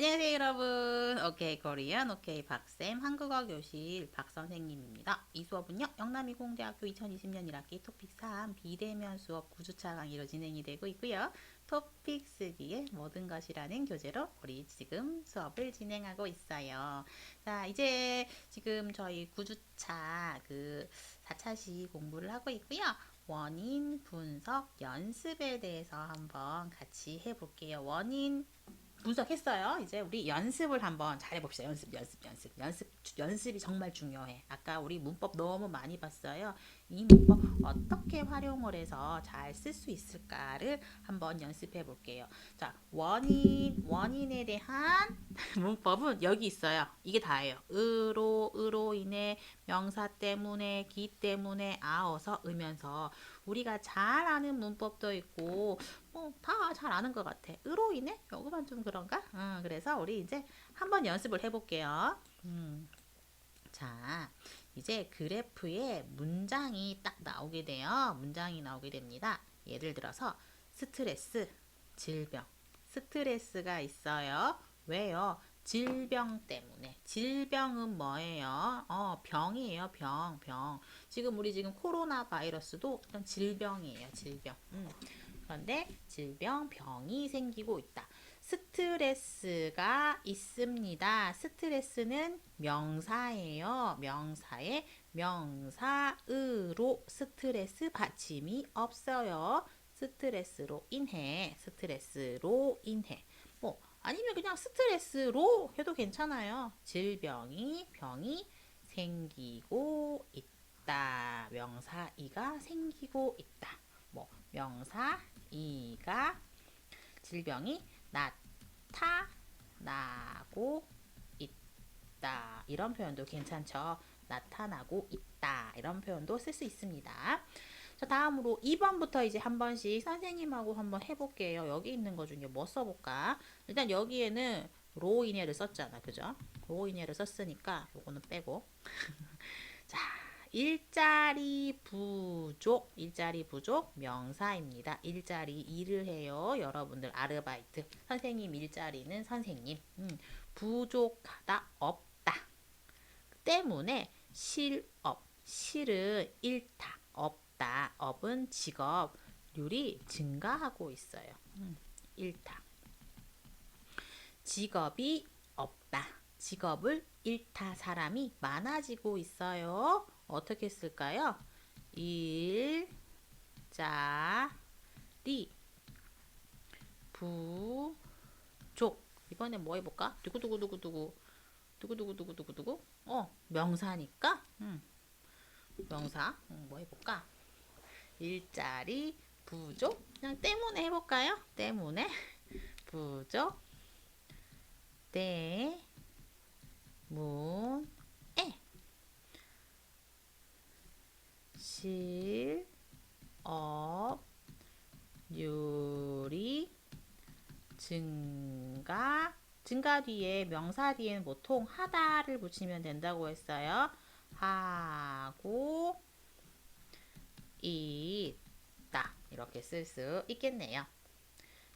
안녕하세요 여러분. 오케이 코리안. 오케이 박쌤. 한국어 교실 박선생님입니다. 이 수업은요 영남이공대학교 2020년 1학기 토픽 3 비대면 수업 9주차 강의로 진행이 되고 있고요. 토픽 쓰기의 모든 것이라는 교재로 우리 지금 수업을 진행하고 있어요. 자 이제 지금 저희 9주차 그 4차시 공부를 하고 있고요. 원인 분석 연습에 대해서 한번 같이 해볼게요. 원인 분석했어요. 이제 우리 연습을 한번 잘해봅시다. 연습, 연습, 연습, 연습, 연습이 정말 중요해. 아까 우리 문법 너무 많이 봤어요. 이 문법 어떻게 활용을 해서 잘 쓸 수 있을까를 한번 연습해 볼게요. 자, 원인, 원인에 대한 문법은 여기 있어요. 이게 다예요. 으로, 으로 인해, 명사 때문에, 기 때문에, 아어서, 으면서. 우리가 잘 아는 문법도 있고, 뭐, 다 잘 아는 것 같아. 으로 인해? 요거만 좀 그런가? 음, 그래서 우리 이제 한번 연습을 해볼게요. 음. 자, 이제 그래프에 문장이 딱 나오게 돼요. 문장이 나오게 됩니다. 예를 들어서 스트레스, 질병. 스트레스가 있어요. 왜요? 질병 때문에. 질병은 뭐예요? 어, 병이에요. 병, 병. 지금 우리 지금 코로나 바이러스도 어떤 질병이에요. 질병. 음. 그런데 질병, 병이 생기고 있다. 스트레스가 있습니다. 스트레스는 명사예요. 명사에 명사으로 스트레스 받침이 없어요. 스트레스로 인해, 스트레스로 인해. 뭐 아니면 그냥 스트레스로 해도 괜찮아요. 질병이 병이 생기고 있다. 명사 이가 생기고 있다. 뭐 명사 이가 질병이 나타나고 있다. 이런 표현도 괜찮죠. 나타나고 있다. 이런 표현도 쓸 수 있습니다. 자, 다음으로 2번부터 이제 한 번씩 선생님하고 한번 해볼게요. 여기 있는 거 중에 뭐 써볼까? 일단 여기에는 로인해를 썼잖아. 그죠? 로인해를 썼으니까 요거는 빼고. 자, 일자리 부족, 일자리 부족 명사입니다. 일자리 일을 해요. 여러분들 아르바이트. 선생님 일자리는 선생님. 음, 부족하다, 없다. 때문에 실업, 실은 일타, 없다. 업은 직업률이 증가하고 있어요. 음, 일타. 직업이 없다. 직업을 잃다 사람이 많아지고 있어요. 어떻게 쓸까요? 일자리 부족 이번에 뭐 해볼까? 두구두구두구두구 두구두구두구두구두구 어 명사니까 음. 명사 음, 뭐 해볼까? 일자리 부족 그냥 때문에 해볼까요? 때문에 부족 때문에 실업률이 증가 증가 뒤에 명사 뒤에는 보통 하다를 붙이면 된다고 했어요. 하고 있다 이렇게 쓸 수 있겠네요.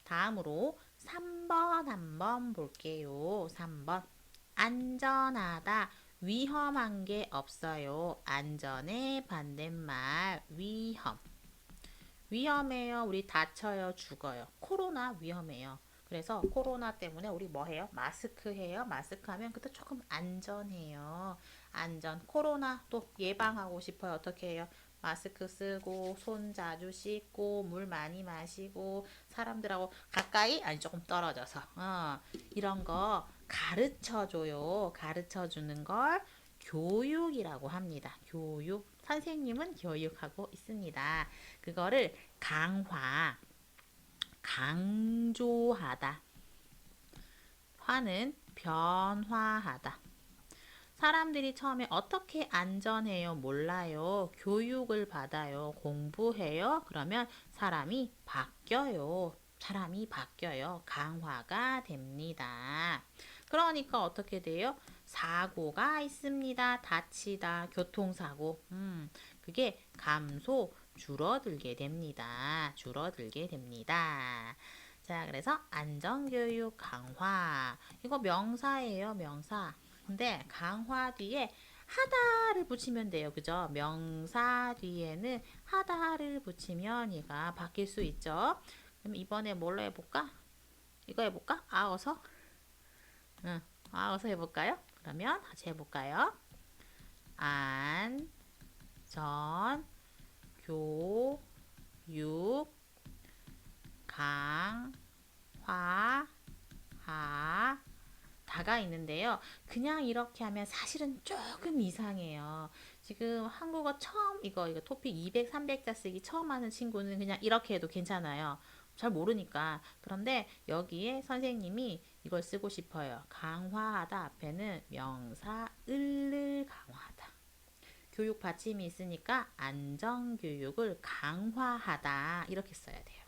다음으로 3번 한번 볼게요. 3번 안전하다 위험한 게 없어요. 안전의 반대말 위험. 위험해요. 우리 다쳐요. 죽어요. 코로나 위험해요. 그래서 코로나 때문에 우리 뭐 해요? 마스크 해요. 마스크 하면 그때 조금 안전해요. 안전. 코로나 또 예방하고 싶어요. 어떻게 해요? 마스크 쓰고 손 자주 씻고 물 많이 마시고 사람들하고 가까이 아니 조금 떨어져서 어, 이런 거 가르쳐 줘요. 가르쳐 주는 걸 교육이라고 합니다. 교육. 선생님은 교육하고 있습니다. 그거를 강화, 강조하다. 화는 변화하다. 사람들이 처음에 어떻게 안전해요? 몰라요. 교육을 받아요. 공부해요. 그러면 사람이 바뀌어요. 사람이 바뀌어요. 강화가 됩니다. 그러니까 어떻게 돼요? 사고가 있습니다. 다치다, 교통사고. 음, 그게 감소, 줄어들게 됩니다. 줄어들게 됩니다. 자, 그래서 안전교육 강화. 이거 명사예요, 명사. 근데 강화 뒤에 하다를 붙이면 돼요. 그죠? 명사 뒤에는 하다를 붙이면 얘가 바뀔 수 있죠. 그럼 이번에 뭘로 해볼까? 이거 해볼까? 아어서? 응, 아어서 해볼까요? 그러면 같이 해볼까요? 안, 전, 교, 육, 강, 화, 하, 다가 있는데요. 그냥 이렇게 하면 사실은 조금 이상해요. 지금 한국어 처음 이거 이거 토픽 200, 300자 쓰기 처음 하는 친구는 그냥 이렇게 해도 괜찮아요. 잘 모르니까. 그런데 여기에 선생님이 이걸 쓰고 싶어요. 강화하다 앞에는 명사 을을 강화하다. 교육 받침이 있으니까 안전교육을 강화하다 이렇게 써야 돼요.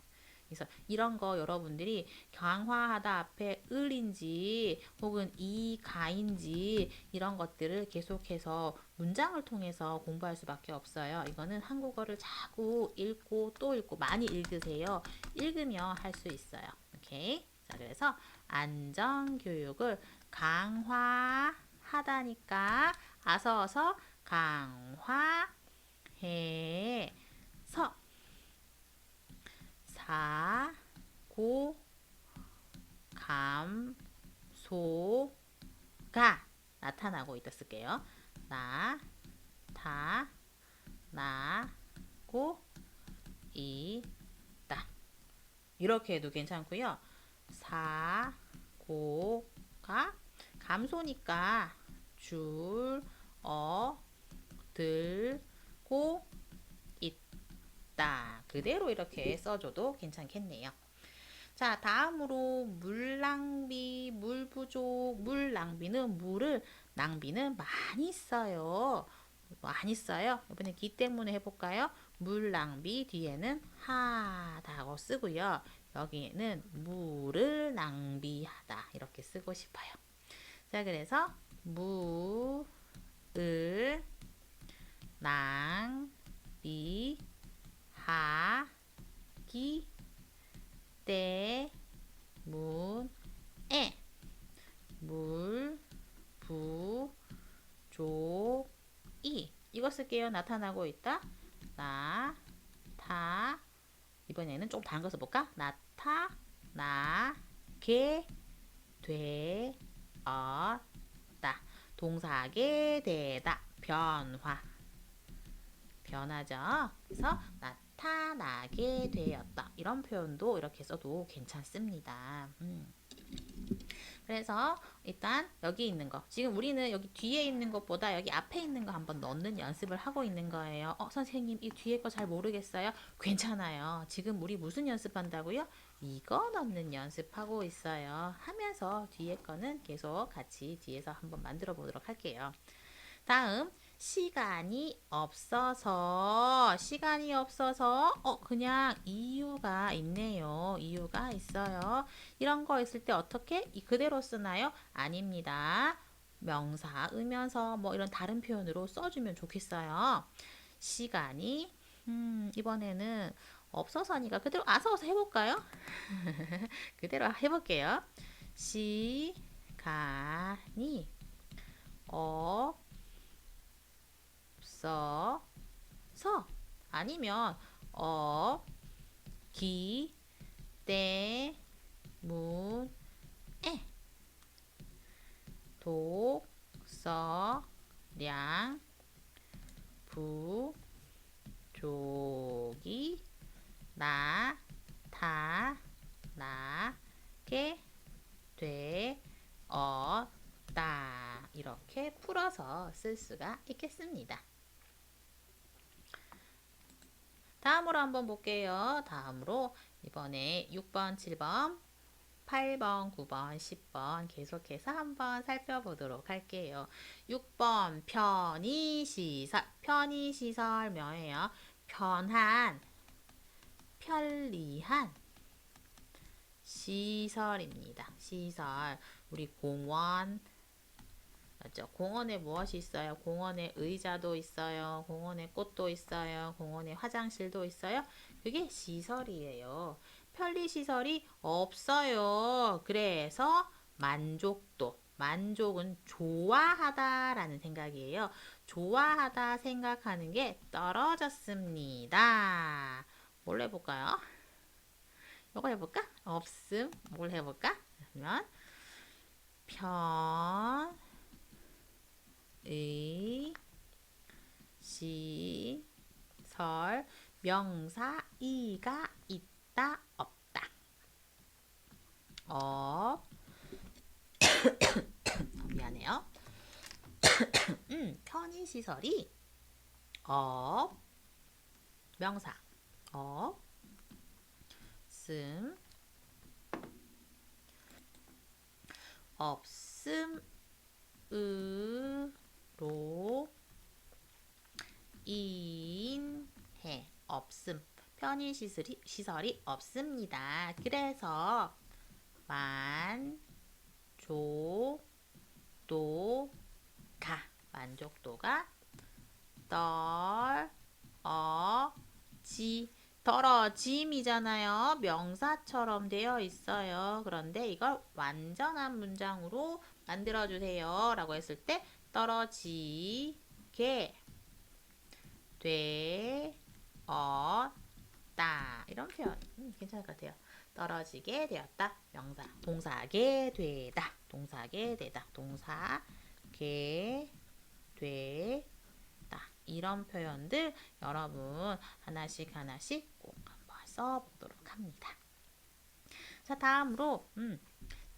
그래서 이런 거 여러분들이 강화하다 앞에 을인지 혹은 이가인지 이런 것들을 계속해서 문장을 통해서 공부할 수밖에 없어요. 이거는 한국어를 자꾸 읽고 또 읽고 많이 읽으세요. 읽으면 할수 있어요. 오케이. 자, 그래서 안전교육을 강화하다니까 아서어서 강화해서 사고 감 소 가 나타나고 있다 쓸게요. 나타나고 있다. 이렇게 해도 괜찮고요. 사 고 가 감소니까 줄, 어, 들 고 있다. 그대로 이렇게 써줘도 괜찮겠네요. 자, 다음으로 물 낭비, 물 부족, 물 낭비는 물을 낭비는 많이 써요. 많이 써요. 이번에 기 때문에 해볼까요? 물 낭비 뒤에는 하다고 쓰고요. 여기에는 물을 낭비하다 이렇게 쓰고 싶어요. 자, 그래서 물을 낭비 하기 때문에 물 부족이 이거 쓸게요. 나타나고 있다. 나타 이번에는 좀 다른 거 써볼까? 나타나게 되었다. 동사하게 되다. 변화. 변하죠. 그래서 나 타나게 되었다. 이런 표현도 이렇게 써도 괜찮습니다. 음. 그래서 일단 여기 있는 거 지금 우리는 여기 뒤에 있는 것보다 여기 앞에 있는 거 한번 넣는 연습을 하고 있는 거예요. 어 선생님 이 뒤에 거 잘 모르겠어요. 괜찮아요. 지금 우리 무슨 연습한다고요? 이거 넣는 연습하고 있어요. 하면서 뒤에 거는 계속 같이 뒤에서 한번 만들어 보도록 할게요. 다음 시간이 없어서 시간이 없어서 어 그냥 이유가 있네요. 이유가 있어요. 이런 거 있을 때 어떻게 이 그대로 쓰나요? 아닙니다. 명사, 의면서 뭐 이런 다른 표현으로 써주면 좋겠어요. 시간이 음, 이번에는 없어서니까 그대로 아서서 해볼까요? 그대로 해볼게요. 시간이 없 없어서 아니면 어, 기, 때 문 에 독 서 량 부족이 나타나게 되었다. 이렇게 풀어서 쓸 수가 있겠습니다. 다음으로 한번 볼게요. 다음으로 이번에 6번, 7번, 8번, 9번, 10번 계속해서 한번 살펴보도록 할게요. 6번 편의시설 편의시설 뭐예요? 편한 편리한 시설입니다. 시설 우리 공원 맞죠? 공원에 무엇이 있어요? 공원에 의자도 있어요. 공원에 꽃도 있어요. 공원에 화장실도 있어요. 그게 시설이에요. 편리시설이 없어요. 그래서 만족도. 만족은 좋아하다라는 생각이에요. 좋아하다 생각하는 게 떨어졌습니다. 뭘 해볼까요? 이거 해볼까? 없음. 뭘 해볼까? 그러면 편, 의, 시, 설, 명사, 이가 있다, 없다. 업, 미안해요. 음, 편의시설이 업, 명사, 업, 씀, 없음 으 로 인해 없음 편의 시설이 시설이 없습니다. 그래서 만족도가 만족도가 떨어지 떨어짐이잖아요. 명사처럼 되어 있어요. 그런데 이걸 완전한 문장으로 만들어 주세요. 라고 했을 때 떨어지게 되었다. 이런 표현 음, 괜찮을 것 같아요. 떨어지게 되었다. 명사 동사게 되다. 동사게 되다. 동사게 되다. 이런 표현들 여러분 하나씩 하나씩 꼭 한번 써보도록 합니다. 자 다음으로 음,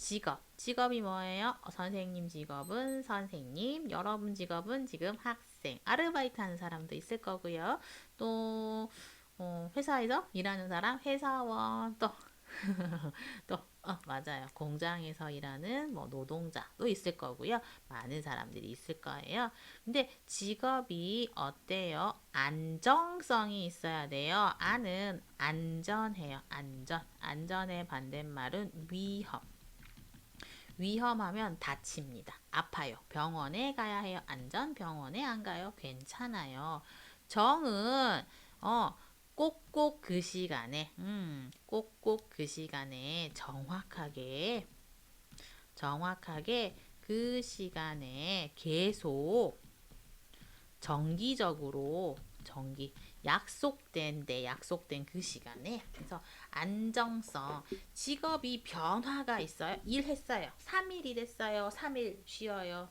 직업 직업이 뭐예요? 어, 선생님 직업은 선생님 여러분 직업은 지금 학생 아르바이트 하는 사람도 있을 거고요. 또 어, 회사에서 일하는 사람 회사원 또 또, 어, 맞아요. 공장에서 일하는 뭐 노동자도 있을 거고요. 많은 사람들이 있을 거예요. 근데 직업이 어때요? 안정성이 있어야 돼요. 안은 안전해요. 안전. 안전의 반대말은 위험. 위험하면 다칩니다. 아파요. 병원에 가야 해요. 안전 병원에 안 가요. 괜찮아요. 정은 어 꼭꼭 그 시간에, 음, 꼭꼭 그 시간에 정확하게, 정확하게 그 시간에 계속 정기적으로, 정기, 약속된 데, 약속된 그 시간에, 그래서 안정성, 직업이 변화가 있어요. 일했어요. 3일 일했어요. 3일 쉬어요.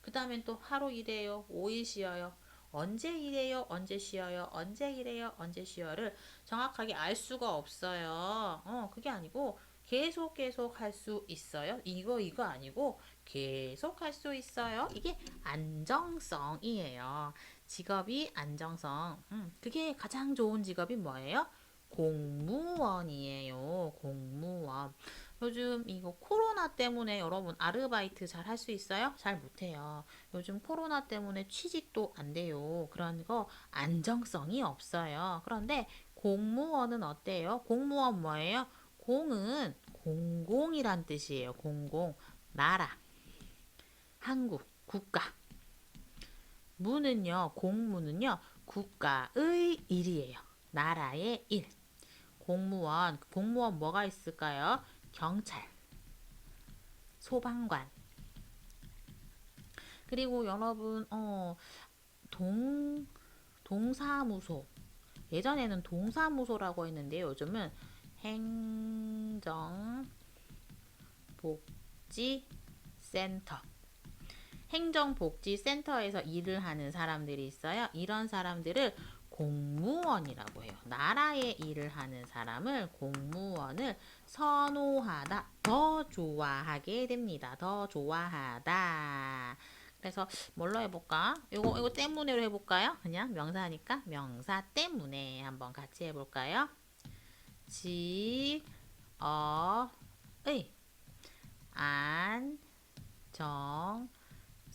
그 다음엔 또 하루 일해요. 5일 쉬어요. 언제 일해요? 언제 쉬어요? 언제 일해요? 언제 쉬어를 정확하게 알 수가 없어요. 어, 그게 아니고 계속 계속 할 수 있어요. 이거 이거 아니고 계속 할 수 있어요. 이게 안정성이에요. 직업이 안정성. 음, 그게 가장 좋은 직업이 뭐예요? 공무원이에요. 공무원. 요즘 이거 코로나 때문에 여러분 아르바이트 잘 할 수 있어요? 잘 못해요. 요즘 코로나 때문에 취직도 안 돼요. 그런 거 안정성이 없어요. 그런데 공무원은 어때요? 공무원 뭐예요? 공은 공공이란 뜻이에요. 공공. 나라. 한국. 국가. 무는요, 공무는요, 국가의 일이에요. 나라의 일. 공무원, 공무원 뭐가 있을까요? 경찰, 소방관. 그리고 여러분, 어, 동, 동사무소. 예전에는 동사무소라고 했는데 요즘은 행정복지센터. 행정복지센터에서 일을 하는 사람들이 있어요. 이런 사람들을 공무원이라고 해요. 나라의 일을 하는 사람을 공무원을 선호하다, 더 좋아하게 됩니다. 더 좋아하다. 그래서 뭘로 해볼까? 이거 이거 때문에로 해볼까요? 그냥 명사니까 명사 때문에 한번 같이 해볼까요? 지, 어, 의, 안, 정,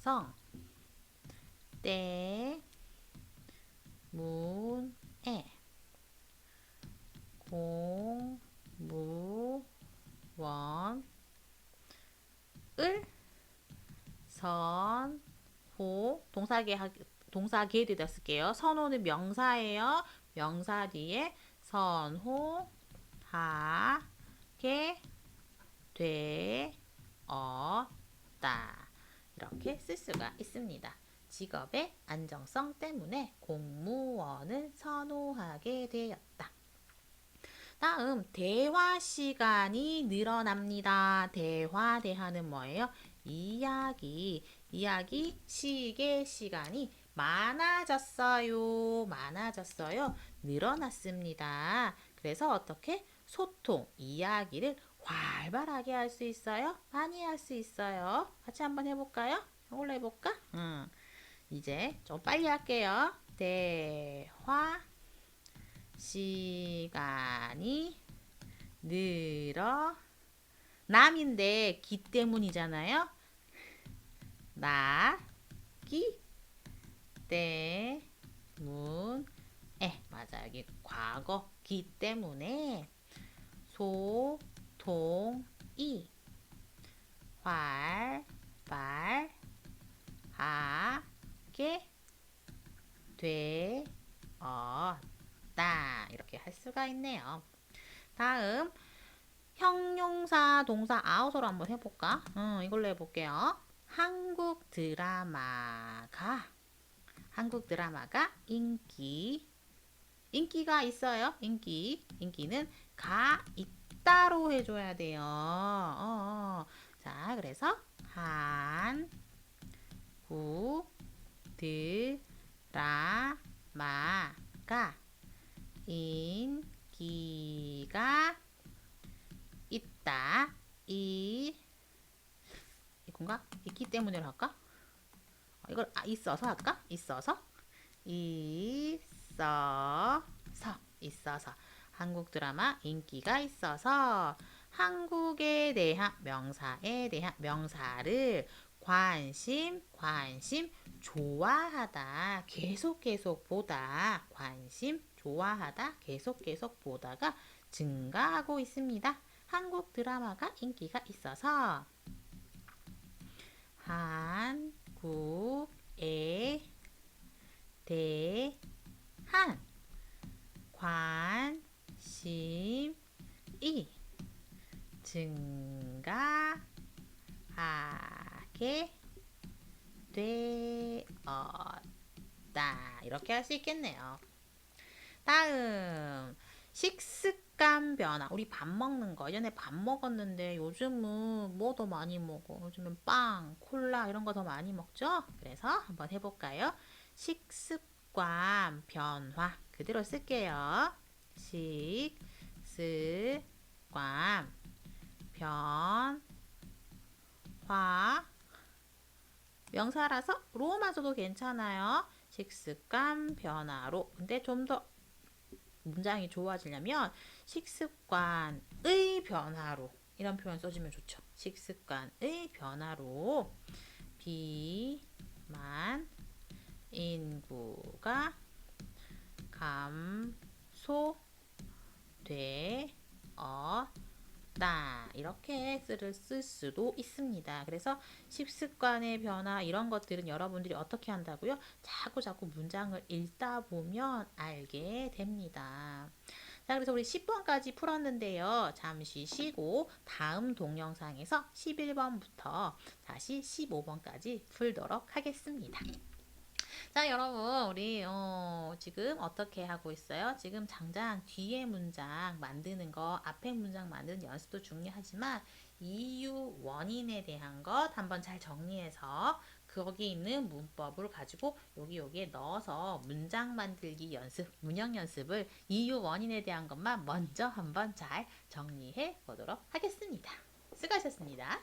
성, 때, 문에 공무원을 선호 동사계 동사계에다 쓸게요. 선호는 명사예요. 명사 뒤에 선호하게 되었다. 이렇게 쓸 수가 있습니다. 직업의 안정성 때문에 공무원을 선호하게 되었다. 다음 대화 시간이 늘어납니다. 대화 대화는 뭐예요? 이야기 이야기 시계 시간이 많아졌어요. 많아졌어요. 늘어났습니다. 그래서 어떻게 소통 이야기를 활발하게 할 수 있어요? 많이 할 수 있어요. 같이 한번 해볼까요? 이걸로 해볼까? 응. 이제 좀 빨리 할게요. 대화 시간이 늘어 남인데 기 때문이잖아요. 나기 때문에 맞아 여기 과거 기 때문에 소 통이 활발하게 되었다 이렇게 할 수가 있네요. 다음 형용사 동사 아웃으로 한번 해볼까? 음, 이걸로 해볼게요. 한국 드라마가 한국 드라마가 인기 인기가 있어요. 인기 인기는 가 있다 로 해줘야 돼요. 어, 어. 자, 그래서 한국 드라 마 가 인 기가 있다. 이 이건가? 있기 때문에로 할까? 어, 이걸 아, 있어서 할까? 있어서 있어서 있어서 한국 드라마 인기가 있어서 한국에 대한 명사에 대한 명사를 관심 관심 좋아하다 계속 계속 보다 관심 좋아하다 계속 계속 보다가 증가하고 있습니다. 한국 드라마가 인기가 있어서 한국에 대한 관 심이 증가하게 되었다. 이렇게 할 수 있겠네요. 다음 식습관 변화. 우리 밥 먹는 거. 예전에 밥 먹었는데 요즘은 뭐 더 많이 먹어? 요즘은 빵, 콜라 이런 거 더 많이 먹죠? 그래서 한번 해볼까요? 식습관 변화. 그대로 쓸게요. 식습관 변 화. 명사라서 로마 써도 괜찮아요. 식습관 변화로. 근데 좀 더 문장이 좋아지려면 식습관의 변화로 이런 표현 써주면 좋죠. 식습관의 변화로 비만 인구가 감소 되었다. 이렇게 쓸, 쓸 수도 있습니다. 그래서 식습관의 변화 이런 것들은 여러분들이 어떻게 한다고요? 자꾸 자꾸 문장을 읽다 보면 알게 됩니다. 자, 그래서 우리 10번까지 풀었는데요. 잠시 쉬고 다음 동영상에서 11번부터 다시 15번까지 풀도록 하겠습니다. 자, 여러분, 우리 어, 지금 어떻게 하고 있어요? 지금 당장 뒤에 문장 만드는 거, 앞에 문장 만드는 연습도 중요하지만 이유, 원인에 대한 것 한번 잘 정리해서 거기 있는 문법을 가지고 여기 여기에 넣어서 문장 만들기 연습, 문형 연습을 이유, 원인에 대한 것만 먼저 한번 잘 정리해 보도록 하겠습니다. 수고하셨습니다.